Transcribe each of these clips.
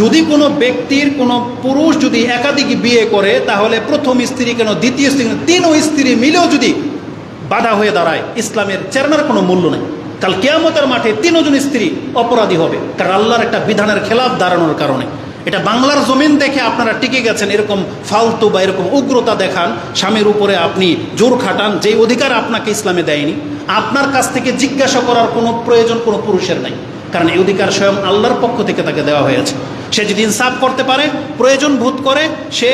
যদি কোনো ব্যক্তির কোনো পুরুষ যদি একাধিক বিয়ে করে, তাহলে প্রথম স্ত্রী কেন, দ্বিতীয় স্ত্রী তিনও স্ত্রী মিলেও যদি বাধা হয়ে দাঁড়ায়, ইসলামের চেরনার কোনো মূল্য নেই। কাল কেয়ামতের মাঠে তিনজন স্ত্রী অপরাধী হবে। কারণ আল্লাহর একটা বিধানের খেলাফ দাঁড়ানোর কারণে। এটা বাংলার জমিন দেখে আপনারা টিকে গেছেন, এরকম ফালতু বা এরকম উগ্রতা দেখান, স্বামীর উপরে আপনি জোর খাটান যে অধিকার আপনাকে ইসলামে দেয়নি। আপনার কাছ থেকে জিজ্ঞাসা করার কোনো প্রয়োজন কোনো পুরুষের নাই। কারণ এই অধিকার স্বয়ং আল্লাহর পক্ষ থেকে তাকে দেওয়া হয়েছে। সে যদি ইনসাফ করতে পারে, প্রয়োজন বোধ করে, সে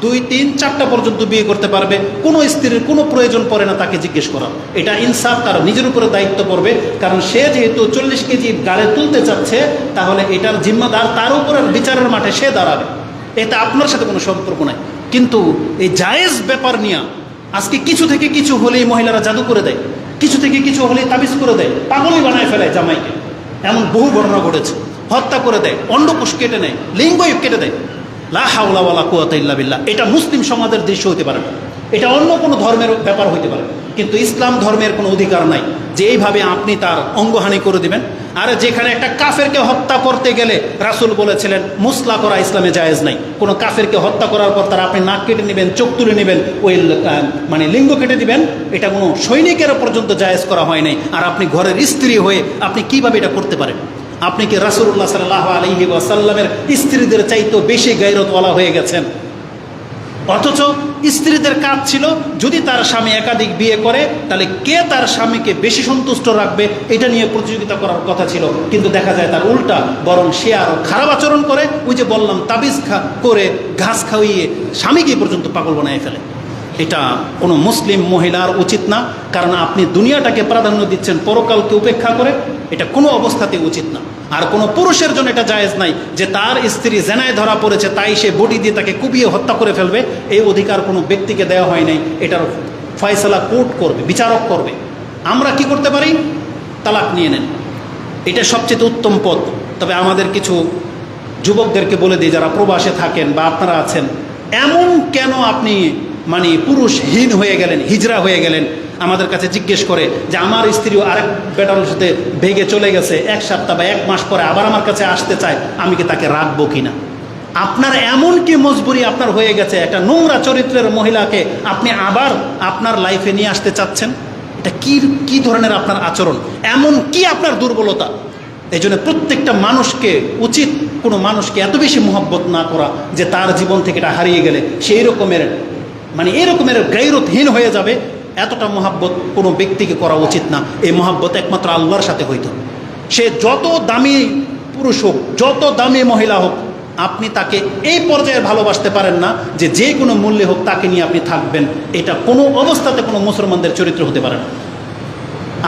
দুই, তিন, চারটা পর্যন্ত বিয়ে করতে পারবে। কোনো স্ত্রীর কোনো প্রয়োজন পড়ে না তাকে জিজ্ঞেস করা। এটা ইনসাফ তার নিজের উপরে দায়িত্ব পড়বে, কারণ সে যেহেতু চল্লিশ কেজি গাড়ে তুলতে চাচ্ছে, তাহলে এটার জিম্মাদার তার উপরের বিচারের মাঠে সে দাঁড়াবে। এতে আপনার সাথে কোনো সম্পর্ক নাই। কিন্তু এই জায়েজ ব্যাপার নিয়ে আজকে কিছু থেকে কিছু হলেই মহিলারা জাদু করে দেয়, কিছু থেকে কিছু হলেই তাবিজ করে দেয়, পাগলই বানায় ফেলে জামাইকে। এমন বহু ঘটনা ঘটেছে। হত্যা করে দেয়, অন্ডকোষ কেটে নেয় লিঙ্গই কেটে দেয়। লা হাওলা ওয়ালা কুয়াতা বিল্লাহ। এটা মুসলিম সমাজের দৃশ্য হতে পারে না। এটা অন্য কোনো ধর্মের ব্যাপার হইতে পারে কিন্তু ইসলাম ধর্মের কোনো অধিকার নাই। যে এইভাবে আপনি তার অঙ্গহানি করে দিবেন আর যেখানে একটা কাফেরকে হত্যা করতে গেলে রাসূল বলেছিলেন, মুসলা করা ইসলামে জায়েজ নাই। কোনো কাফেরকে হত্যা করার পর তার আপনি নাক কেটে নেবেন, চোখ তুলে নেবেন, ওই মানে লিঙ্গ কেটে দিবেন, এটা কোনো সৈনিকের পর্যন্ত জায়েজ করা হয় নাই। আর আপনি ঘরের স্ত্রী হয়ে আপনি কীভাবে এটা করতে পারেন? আপনি কি রাসুল্লাহ সাল্লাহ আলহি ওয়াসাল্লামের স্ত্রীদের চাইতেও বেশি গাইরতওয়ালা হয়ে গেছেন? অথচ স্ত্রীদের কাজ ছিল, যদি তার স্বামী একাধিক বিয়ে করে, তাহলে কে তার স্বামীকে বেশি সন্তুষ্ট রাখবে, এটা নিয়ে প্রতিযোগিতা করার কথা ছিল। কিন্তু দেখা যায় তার উল্টা, বরং সে আরও খারাপ আচরণ করে। ওই যে বললাম, তাবিজ খা, করে ঘাস খাওয়িয়ে স্বামীকে পর্যন্ত পাগল বানায় ফেলে। এটা কোনো মুসলিম মহিলার উচিত না, কারণ আপনি দুনিয়াটাকে প্রাধান্য দিচ্ছেন পরকালকে উপেক্ষা করে, এটা কোনো অবস্থাতে উচিত না। আর কোনো পুরুষের জন্য এটা জায়েজ নাই যে তার স্ত্রী জেনায় ধরা পড়েছে, তাই সে বডি দিয়ে তাকে কুবিয়ে হত্যা করে ফেলবে। এই অধিকার কোনো ব্যক্তিকে দেওয়া হয় নাই। এটার ফয়সলা কোর্ট করবে, বিচারক করবে। আমরা কি করতে পারি? তালাক নিয়ে নেন। এটা সবচেয়ে উত্তম পথ। তবে আমাদের কিছু যুবকদেরকে বলে দিই, যারা প্রবাসে থাকেন বা আপনারা আছেন, এমন কেন আপনি মানে পুরুষহীন হয়ে গেলেন হিজরা হয়ে গেলেন? আমাদের কাছে জিজ্ঞেস করে যে আমার স্ত্রীও আরেক বেটার সাথে ভেগে চলে গেছে এক সপ্তাহ বা এক মাস পরে আবার আমার কাছে আসতে চায়, আমি কি তাকে রাখব কিনা? আপনার এমন কি মজবুরি আপনার হয়ে গেছে, একটা নোংরা চরিত্রের মহিলাকে আপনি আবার আপনার লাইফে নিয়ে আসতে চাচ্ছেন? এটা কি কি ধরনের আপনার আচরণ? এমন কি আপনার দুর্বলতা? এই জন্য প্রত্যেকটা মানুষকে উচিত কোনো মানুষকে এত বেশি মোহব্বত না করা যে তার জীবন থেকে এটা হারিয়ে গেলে সেই রকমের মানে এরকমের গাইরতহীন হয়ে যাবে এতটা মহাব্বত কোনো ব্যক্তিকে করা উচিত না। এই মহাব্বত একমাত্র আল্লাহর সাথে হইতো। সে যত দামি পুরুষ হোক, যত দামি মহিলা হোক, আপনি তাকে এই পর্যায়ে ভালোবাসতে পারেন না যে যে কোনো মূল্যে হোক তাকে নিয়ে আপনি থাকবেন। এটা কোনো অবস্থাতে কোনো মুসলমানদের চরিত্র হতে পারে না।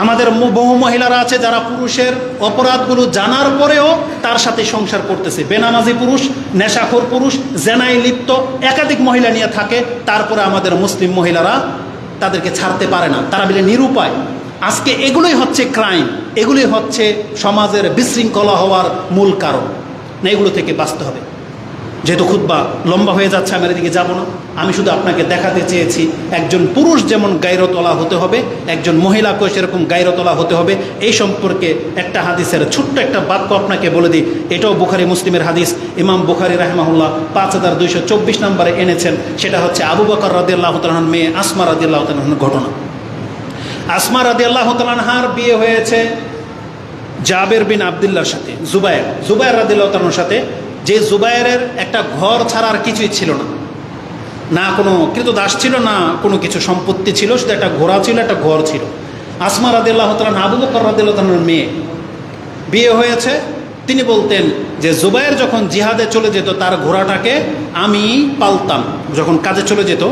আমাদের বহু মহিলারা আছে যারা পুরুষের অপরাধগুলো জানার পরেও তার সাথে সংসার করতেছে। বেনামাজি পুরুষ, নেশাখোর পুরুষ, জেনায় লিপ্ত, একাধিক মহিলা নিয়ে থাকে। তারপরে আমাদের মুসলিম মহিলারা তাদেরকে ছাড়তে পারে না। তারা মিলে নিরুপায়। আজকে এগুলোই হচ্ছে ক্রাইম এগুলোই হচ্ছে সমাজের বিশৃঙ্খলা হওয়ার মূল কারণ। না, এগুলো থেকে বাঁচতে হবে। যেহেতু খুদ্া লম্বা হয়ে যাচ্ছে, আমি এদিকে যাব না। আমি শুধু আপনাকে দেখাতে চেয়েছি, একজন পুরুষ যেমন গাইরতলা হতে হবে, একজন মহিলাকেও সেরকম গাইরতলা হতে হবে। এই সম্পর্কে একটা হাদিসের ছোট্ট একটা বাক্য আপনাকে বলে দিই। এটাও বুখারি মুসলিমের হাদিস। ইমাম বুখারি রাহমাহুল্লাহ পাঁচ হাজার দুইশো চব্বিশ নম্বরে এনেছেন। সেটা হচ্ছে আবু বকর রাদিয়াল্লাহ তালন মেয়ে আসমা রাদিয়াল্লাহ তালন ঘটনা। আসমা রাদিয়াল্লাহ তালহার বিয়ে হয়েছে জাবের বিন আবদুল্লার সাথে, জুবায়ের জুবায়ের রাদিল্লাহ তালুর সাথে। যে জুবায়ের একটা ঘর ছাড়া আর কিছুই ছিল না। না কোনো দাস ছিল, না কোনো কিছু সম্পত্তি ছিল, শুধু একটা ঘোড়া ছিল, একটা ঘর ছিল। আসমা রাদিল্লাহ তালান আবু বকর মেয়ে বিয়ে হয়েছে। তিনি বলতেন যে জুবায়ের যখন জিহাদে চলে যেত, তার ঘোড়াটাকে আমি পালতাম। যখন কাজে চলে যেত,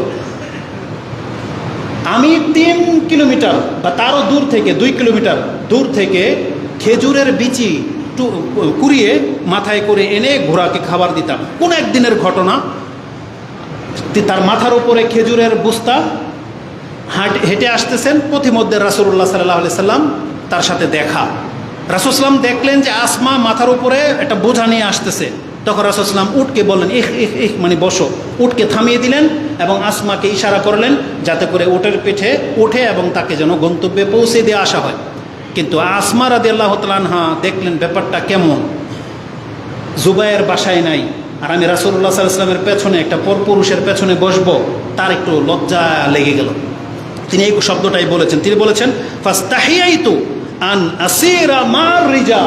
আমি তিন কিলোমিটার বা তারও দূর থেকে, দুই কিলোমিটার দূর থেকে খেজুরের বিচি কুড়িয়ে মাথায় করে এনে ঘোড়াকে খাবার দিতাম। কোন একদিনের ঘটনা, তার মাথার উপরে খেজুরের বুস্তা, হাঁট, হেঁটে আসতেছেন পথিমধ্যে রাসুল্লাহ সাল্লাহ সাল্লাম তার সাথে দেখা। রাসুসলাম দেখলেন যে আসমা মাথার উপরে একটা বোঝা নিয়ে আসতেছে। তখন রাসুসলাম উঠকে বললেন, ইহ ইহ ইহ মানে বসো। উঠকে থামিয়ে দিলেন এবং আসমাকে ইশারা করলেন যাতে করে উটের পিঠে উঠে এবং তাকে যেন গন্তব্যে পৌঁছে দিয়ে আসা হয়। কিন্তু আসমা রাদি আল্লাহ তালানহা দেখলেন ব্যাপারটা কেমন? জুবাইয়ের বাসায় নাই। আর আমি রাসুল্লাহ সাল্লামের পেছনে একটা পর পুরুষের পেছনে বসবো, তার একটু লজ্জা লেগে গেল। তিনি এই শব্দটাই বলেছেন। তিনি বলেছেন, ফাস্তাহিয়াইতু আন রিজা।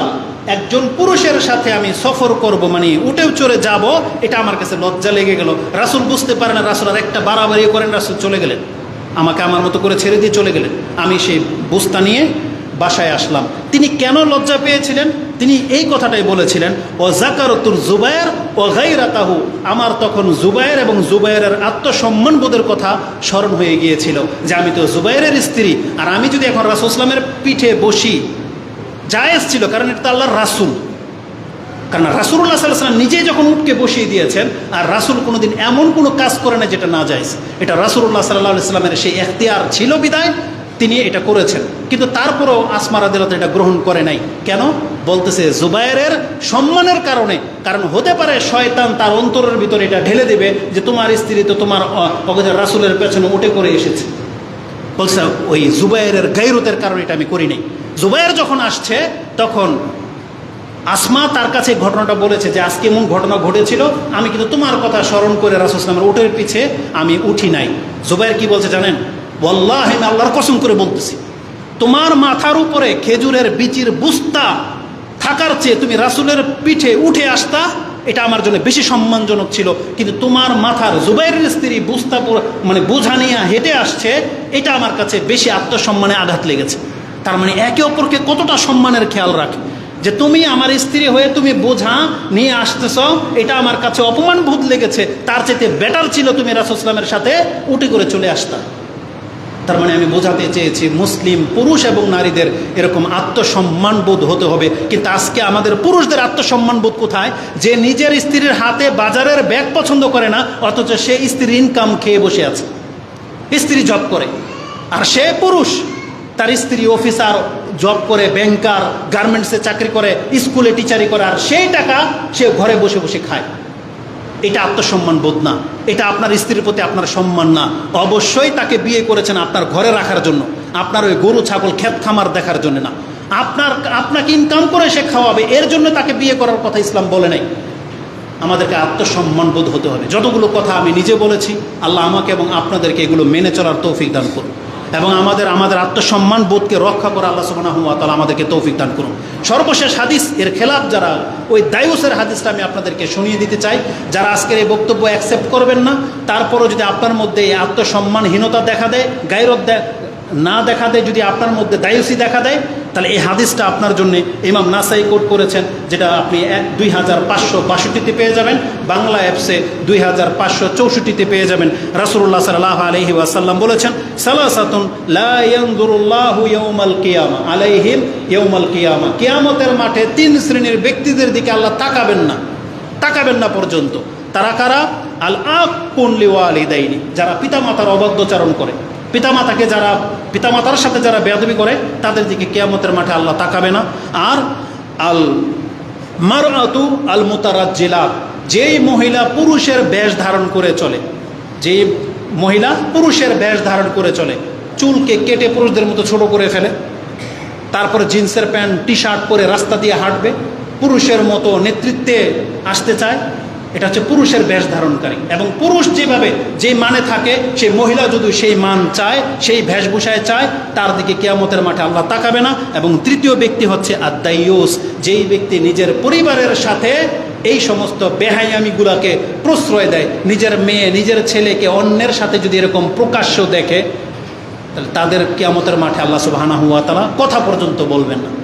একজন পুরুষের সাথে আমি সফর করব মানে উঠেও চড়ে যাব, এটা আমার কাছে লজ্জা লেগে গেল। রাসুল বুঝতে পারে না, রাসুল আর একটা বাড়াবাড়ি করেন, রাসুল চলে গেলেন। আমাকে আমার মতো করে ছেড়ে দিয়ে চলে গেলেন। আমি সেই বুস্তা নিয়ে বাসায় আসলাম। তিনি কেন লজ্জা পেয়েছিলেন? তিনি এই কথাটাই বলেছিলেন, ও জাকারতুর জুবায়ের, ও গাইরাতাহু আমার তখন জুবায়ের এবং জুবায়ের আত্মসম্মান বোধের কথা স্মরণ হয়ে গিয়েছিল যে আমি তো জুবাইরের স্ত্রী, আর আমি যদি এখন রাসুল ইসলামের পিঠে বসি, জায়েজ ছিল, কারণ এটা আল্লাহর রাসুল। কারণ রাসুল্লাহ সাল্লাম নিজেই যখন উঠকে বসিয়ে দিয়েছেন, আর রাসুল কোনোদিন এমন কোনো কাজ করে না যেটা না যায় এটা রাসুল্লাহ সাল্লাহ ইসলামের সেই এখতিয়ার ছিল বিদায় তিনি এটা করেছেন। কিন্তু তারপরেও আসমার আদালত এটা গ্রহণ করে নাই। কেন? বলতেছে, জুবাইরের সম্মানের কারণে। কারণ হতে পারে শয়তান তার অন্তরের ভিতরে এটা ঢেলে দেবে যে তোমার স্ত্রী তো তোমার রাসুলের পেছনে উঠে করে এসেছে। বলছে, ওই জুবাইরের গাইরতের কারণে এটা আমি করি নাই। জুবাইর যখন আসছে, তখন আসমা তার কাছে ঘটনাটা বলেছে যে, আজকে এমন ঘটনা ঘটেছিল, আমি কিন্তু তোমার কথা স্মরণ করে রাসুসলামের উঠের পিছে আমি উঠি নাই। জুবাইর কি বলছে জানেন? বল্লাহ আমি আল্লাহর কসম করে বলতেছি, তোমার মাথার উপরে খেজুরের বিচির বুস্তা থাকার চেয়ে তুমি রাসুলের পিঠে উঠে আসতা, এটা আমার জন্য বেশি সম্মানজনক ছিল। কিন্তু তোমার মাথার জুবাইরের স্ত্রী বুস্তা মানে বোঝা নিয়ে হেঁটে আসছে, এটা আমার কাছে বেশি আত্মসম্মানে আঘাত লেগেছে। তার মানে একে অপরকে কতটা সম্মানের খেয়াল রাখে? যে তুমি আমার স্ত্রী হয়ে তুমি বোঝা নিয়ে আসতেছ, এটা আমার কাছে অপমান বোধ লেগেছে, তার চেয়ে বেটার ছিল তুমি রাসুসলামের সাথে উঠে করে চলে আসতা। তার মানে আমি বোঝাতে চেয়েছি মুসলিম পুরুষ এবং নারীদের এরকম আত্মসম্মান বোধ হতে হবে। কিন্তু আজকে আমাদের পুরুষদের আত্মসম্মান বোধ কোথায়? যে নিজের স্ত্রীর হাতে বাজারের ব্যাগ পছন্দ করে না, অথচ সে স্ত্রীর ইনকাম খেয়ে বসে আছে। স্ত্রী জব করে। আর সে পুরুষ, তার স্ত্রী অফিসার জব করে ব্যাংকার গার্মেন্টসে চাকরি করে স্কুলে টিচারি করে, আর সেই টাকা সে ঘরে বসে বসে খায়। এটা আত্মসম্মান বোধ না। এটা আপনার স্ত্রীর প্রতি আপনার সম্মান না। অবশ্যই তাকে বিয়ে করেছেন আপনার ঘরে রাখার জন্য, আপনার ওই গরু, ছাগল ক্ষেত খামার দেখার জন্য না। আপনার, আপনাকে ইনকাম করে সে খাওয়াবে, এর জন্য তাকে বিয়ে করার কথা ইসলাম বলে নাই। আমাদেরকে আত্মসম্মান বোধ হতে হবে। যতগুলো কথা আমি নিজে বলেছি, আল্লাহ আমাকে এবং আপনাদেরকে এগুলো মেনে চলার তৌফিক দান করুন। এবং আমাদের আমাদের আত্মসম্মান বোধকে রক্ষা করা আল্লাহ সুবাহ তালা আমাদেরকে তৌফিক দান করুন। সর্বশেষ হাদিস, এর খেলাফ যারা, ওই দায়ুসের হাদিসটা আমি আপনাদেরকে শুনিয়ে দিতে চাই। যারা আজকের এই বক্তব্য অ্যাকসেপ্ট করবেন না, তারপরও যদি আপনার মধ্যে এই আত্মসম্মানহীনতা দেখা দেয় গায়রত না দেখা দেয়, যদি আপনার মধ্যে দায়ুসি দেখা দেয় তাহলে এই হাদিসটা আপনার জন্য ইমাম নাসাই কোট করেছেন, যেটা আপনি এক দুই হাজার পাঁচশো বাষট্টিতে পেয়ে যাবেন, বাংলা অ্যাপসে দুই হাজার পাঁচশো চৌষট্টিতে পেয়ে যাবেন। রাসুল্লাহ সাল্লাহ আলহি ওয়াসাল্লাম বলেছেন লাইয়াল কিয়ামা, আলাইহিম কিয়ামা। কিয়ামতের মাঠে তিন শ্রেণির ব্যক্তিদের দিকে আল্লাহ তাকাবেন না তাকাবেন না পর্যন্ত। তারা কারা? আল আকুনলি ওয়ালিদাইনি যারা পিতামাতার অবাধ্যচারণ করে। পিতামাতাকে যারা, পিতামাতার সাথে যারা বেয়াদবি করে, তাদের দিকে কেয়ামতের মাঠে আল্লাহ তাকাবে না। আর আল মার আতু আল মুতারাজ্জিলা যেই মহিলা পুরুষের বেশ ধারণ করে চলে যে মহিলা পুরুষের বেশ ধারণ করে চলে, চুলকে কেটে পুরুষদের মতো ছোট করে ফেলে, তারপরে জিন্সের প্যান্ট টি শার্ট পরে রাস্তা দিয়ে হাঁটবে, পুরুষের মতো নেতৃত্বে আসতে চায় এটা হচ্ছে পুরুষের বেশ ধারণকারী। এবং পুরুষ যেভাবে যে মানে থাকে সেই মহিলা যদি সেই মান চায়, সেই বেশভূষায় চায়, তার দিকে কেয়ামতের মাঠে আল্লাহ তাকাবে না। এবং তৃতীয় ব্যক্তি হচ্ছে আদাইয়ুস যেই ব্যক্তি নিজের পরিবারের সাথে এই সমস্ত বেহায়ামিগুলাকে প্রশ্রয় দেয়, নিজের মেয়ে, নিজের ছেলেকে, অন্যের সাথে যদি এরকম প্রকাশ্য দেখে, তাহলে তাদের কেয়ামতের মাঠে আল্লাহ সুবাহানা হুয়া তালা কথা পর্যন্ত বলবেন না।